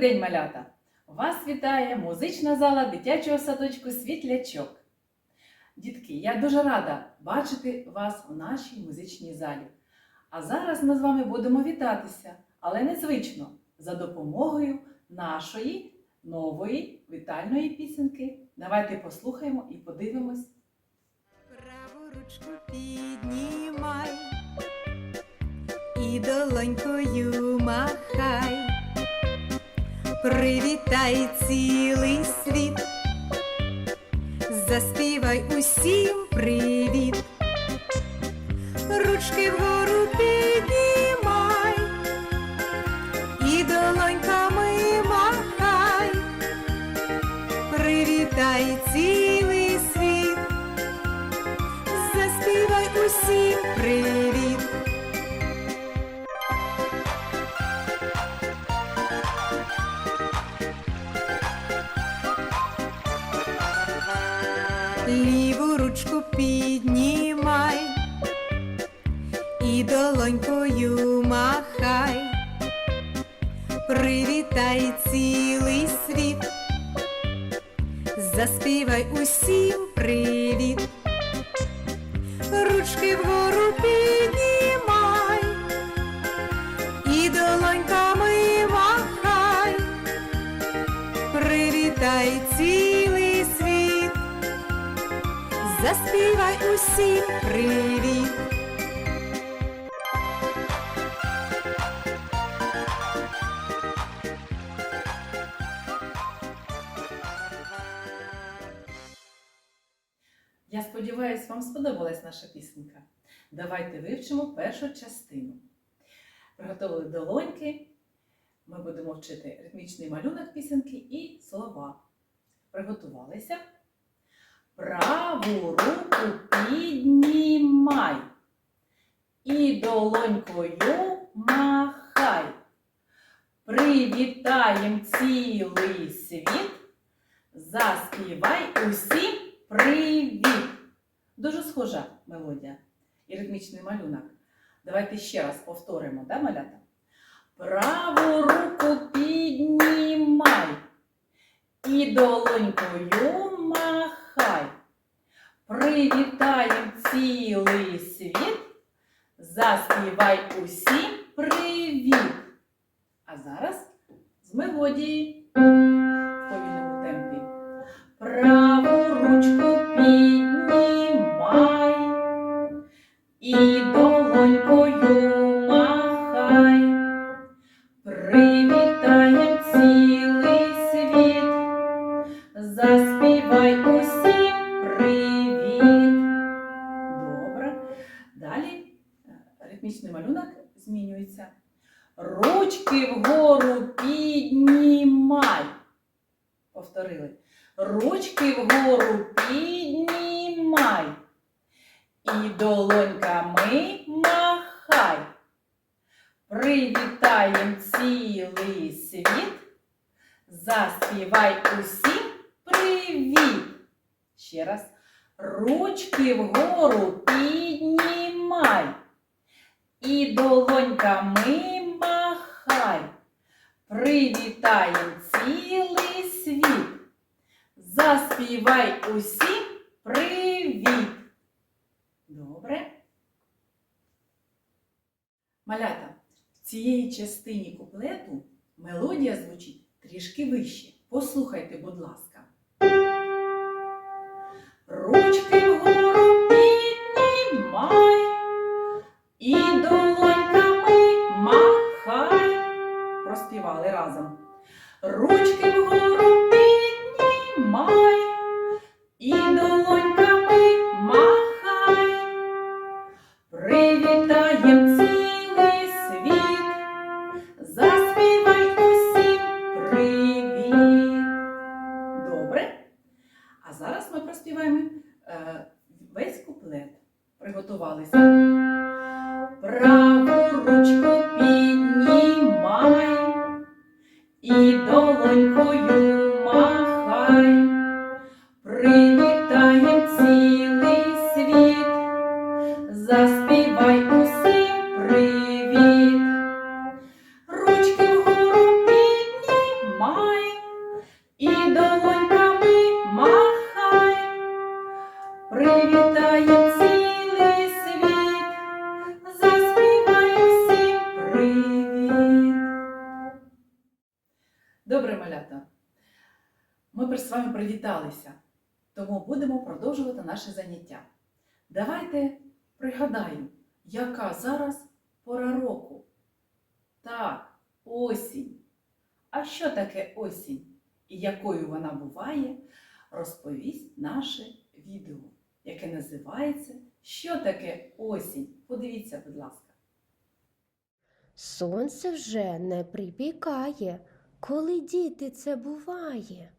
Добрий день, малята! Вас вітає музична зала дитячого садочку Світлячок. Дітки, я дуже рада бачити вас у нашій музичній залі. А зараз ми з вами будемо вітатися, але незвично, за допомогою нашої нової вітальної пісеньки. Давайте послухаємо і подивимось. Праву ручку піднімай і долонькою махай. Привітай цілий світ. Заспівай усім привіт. Ручки вгору Ліву ручку піднімай і долонькою махай. Привітай цілий світ. Заспівай усім Усім привіт. Я сподіваюся, вам сподобалась наша пісенька. Давайте вивчимо першу частину. Приготовили долоньки. Ми будемо вчити ритмічний малюнок пісеньки і слова. Приготувалися. Праву руку піднімай. І долонькою махай. Привітаєм цілий світ. Заспівай усім привіт! Дуже схожа мелодія і ритмічний малюнок. Давайте ще раз повторимо, да, малята? Праву руку піднімай і долонькою. Привітаєм цілий світ. Заспівай усім привіт! А зараз з мелодії в повільному темпі. Праву ручку піднімай і ритмічний малюнок змінюється. Ручки вгору піднімай. Повторили. Ручки вгору піднімай. І долоньками махай. Привітаєм цілий світ. Заспівай усім привіт. Ще раз. Ручки вгору піднімай. І долоньками махай. Привітаєм цілий світ. Заспівай усім привіт. Добре. Малята, в цій частині куплету мелодія звучить трішки вище. Послухайте, будь ласка. Ручки Проспівали разом. Ручки вгору піднімай Добре, малята. Ми з вами привіталися, тому будемо продовжувати наше заняття. Давайте пригадаємо, яка зараз пора року. Так, осінь. А що таке осінь і якою вона буває, розповість наше відео, яке називається Що таке осінь? Подивіться, будь ласка. Сонце вже не припікає, коли діти це буває.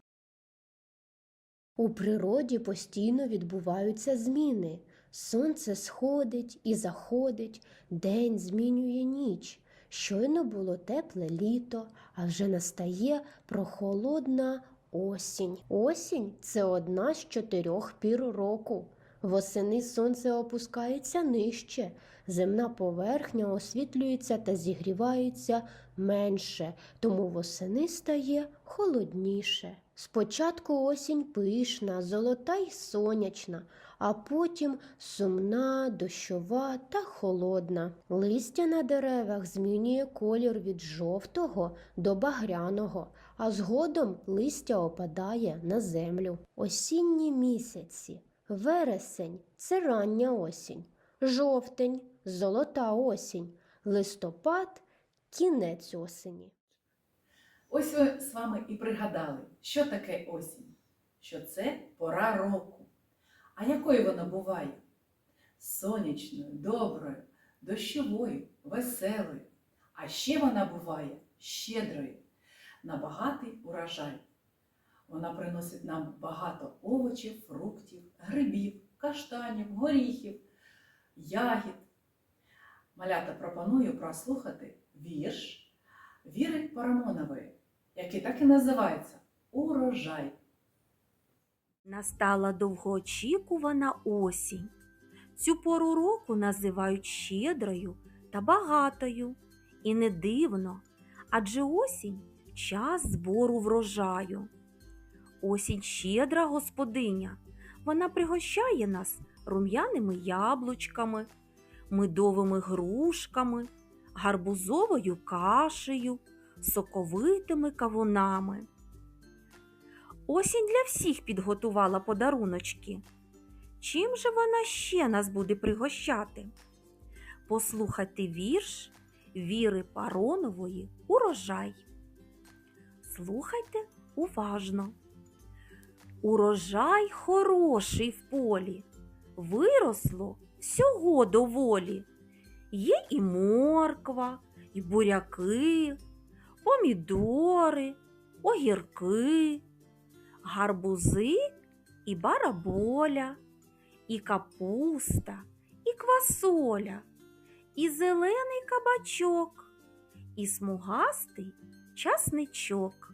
У природі постійно відбуваються зміни. Сонце сходить і заходить, день змінює ніч. Щойно було тепле літо, а вже настає прохолодна осінь. Осінь це одна з чотирьох пір року. Восени сонце опускається нижче, земна поверхня освітлюється та зігрівається менше, тому восени стає холодніше. Спочатку осінь пишна, золота й сонячна, а потім сумна, дощова та холодна. Листя на деревах змінює колір від жовтого до багряного, а згодом листя опадає на землю. Осінні місяці. Вересень це рання осінь, жовтень золота осінь, листопад кінець осені. Ось ви з вами і пригадали, що таке осінь, що це пора року. А якою вона буває? Сонячною, доброю, дощовою, веселою. А ще вона буває щедрою, на багатий урожай. Вона приносить нам багато овочів, фруктів, грибів, каштанів, горіхів, ягід. Малята пропоную прослухати вірш Віри Парамонової, який так і називається Урожай. Настала довгоочікувана осінь. Цю пору року називають щедрою та багатою. І не дивно, адже осінь час збору врожаю. Осінь щедра господиня. Вона пригощає нас рум'яними яблучками, медовими грушками, гарбузовою кашею, соковитими кавунами. Осінь для всіх підготувала подаруночки. Чим же вона ще нас буде пригощати? Послухайте вірш Віри Паронової Урожай. Слухайте уважно. Урожай хороший в полі, виросло всього доволі. Є і морква, і буряки, помідори, огірки гарбузи і бараболя, і капуста, і квасоля, і зелений кабачок, і смугастий часничок.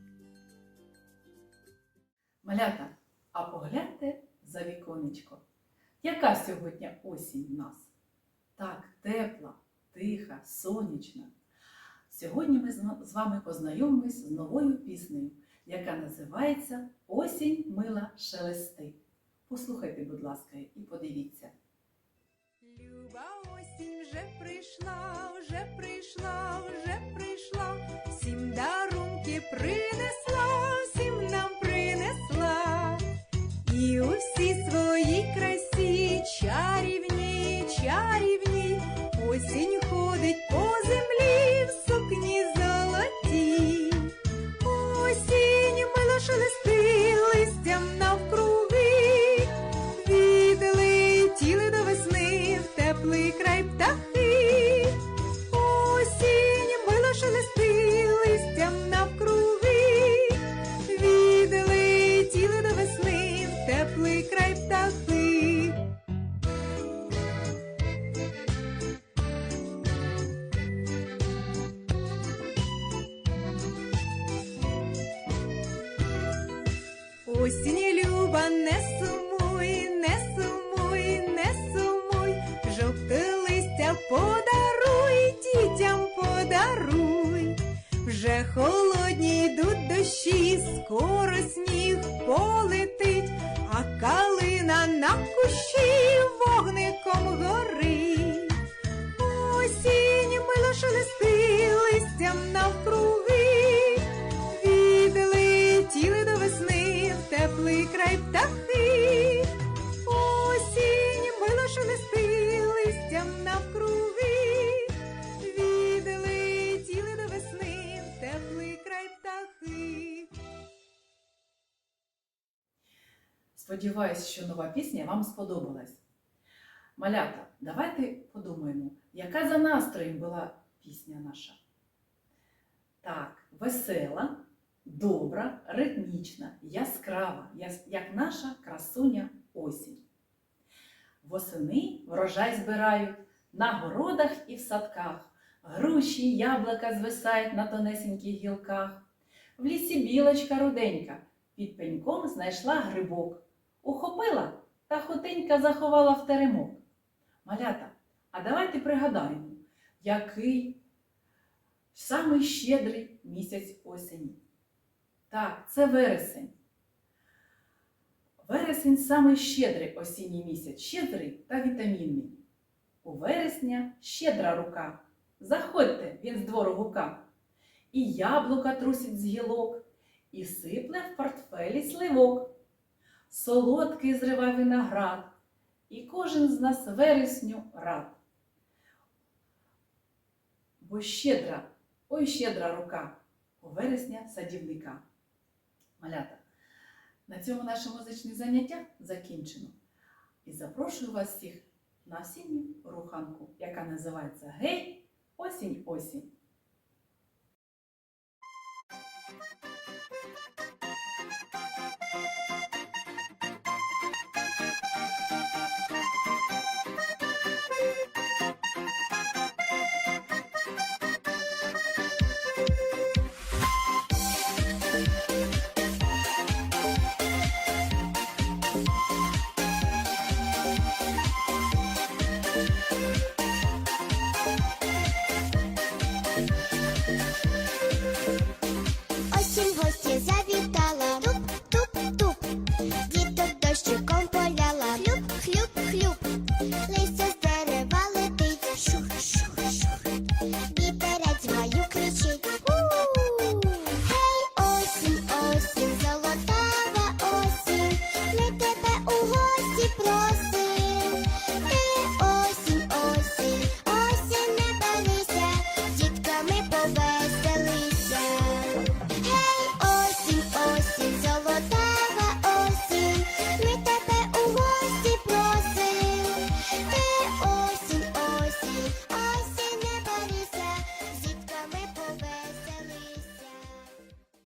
Малята, а погляньте за віконечко. Яка сьогодні осінь в нас? Так, тепла, тиха, сонячна. Сьогодні ми з вами познайомимось з новою піснею, яка називається Осінь мила шелести. Послухайте, будь ласка, і подивіться. Люба осінь вже прийшла, вже прийшла, вже прийшла, всім дарунки принесла, всім нам край птахи, осінь мило шелести листям навкруги, відали тіли до весни в теплий край птахи. Сподіваюсь, що нова пісня вам сподобалась. Малята, давайте подумаємо, яка за настроєм була пісня наша. Так, весела добра, ритмічна, яскрава, як наша красуня осінь. Восени врожай збирають на городах і в садках. Груші, яблука звисають на тонесеньких гілках. В лісі білочка руденька під пеньком знайшла грибок. Ухопила та хутенька заховала в теремок. Малята, а давайте пригадаємо, який самий щедрий місяць осені. Так, це вересень. Вересень самий щедрий осінній місяць, щедрий та вітамінний. У вересня щедра рука. Заходьте, він з двору гука. І яблука трусить з гілок, і сипле в портфелі сливок. Солодкий зрива виноград, і кожен з нас вересню рад. Бо щедра, ой щедра рука у вересня садівника. Малята, на цьому наше музичне заняття закінчено. І запрошую вас всіх на осінню руханку, яка називається Гей, осінь, осінь.